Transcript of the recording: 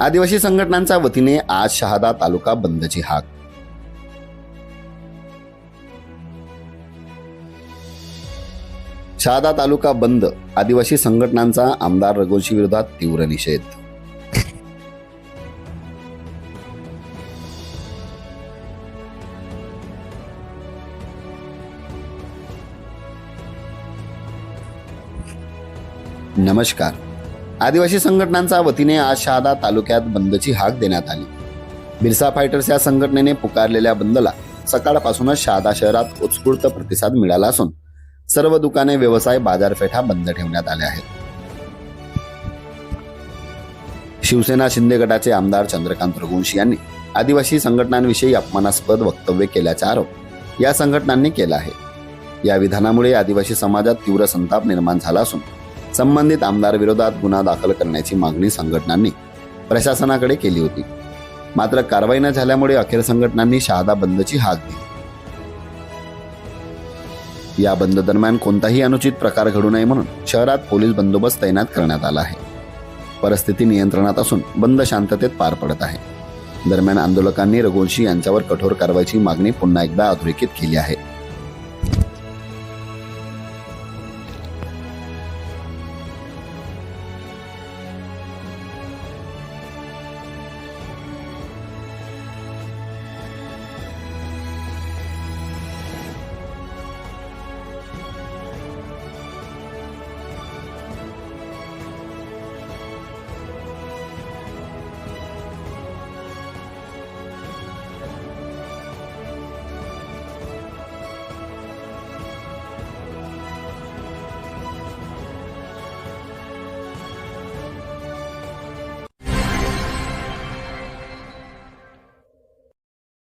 आदिवासी संघटनांच्या वतीने आज शहादा तालुका बंदची हाक. शहादा तालुका बंद आदिवासी संघटनांचा आमदार रघुवंशी विरोधात तीव्र निषेध. नमस्कार. आदिवासी संघटनांच्या वतीने आज शहादा तालुक्यात बंदची हाक देण्यात आली. बिरसा फायटर्स या संघटनेने पुकारलेल्या बंदला सकाळपासूनच शहादा शहरात उत्स्फूर्त प्रतिसाद मिळाला असून सर्व दुकाने व्यवसाय बाजारपेठा बंद ठेवण्यात आल्या आहेत. शिवसेना शिंदे गटाचे आमदार चंद्रकांत रघुवंशी यांनी आदिवासी संघटनांविषयी अपमानास्पद वक्तव्य केल्याचा आरोप या संघटनांनी केला आहे. या विधानामुळे आदिवासी समाजात तीव्र संताप निर्माण झाला असून संबंधित आमदार विरोधात गुन्हा दाखल करण्याची मागणी संघटनांनी प्रशासनाकडे केली होती. मात्र कारवाई न झाल्यामुळे अखेर संघटनांनी शहादा बंदची हाक दिली. या बंद दरम्यान कोणताही अनुचित प्रकार घडू नये म्हणून शहरात पोलीस बंदोबस्त तैनात करण्यात आला आहे. परिस्थिती नियंत्रणात असून बंद शांततेत पार पडत आहे. दरम्यान आंदोलकांनी रघुवंशी यांच्यावर कठोर कारवाईची मागणी पुन्हा एकदा अधोरेखित केली आहे.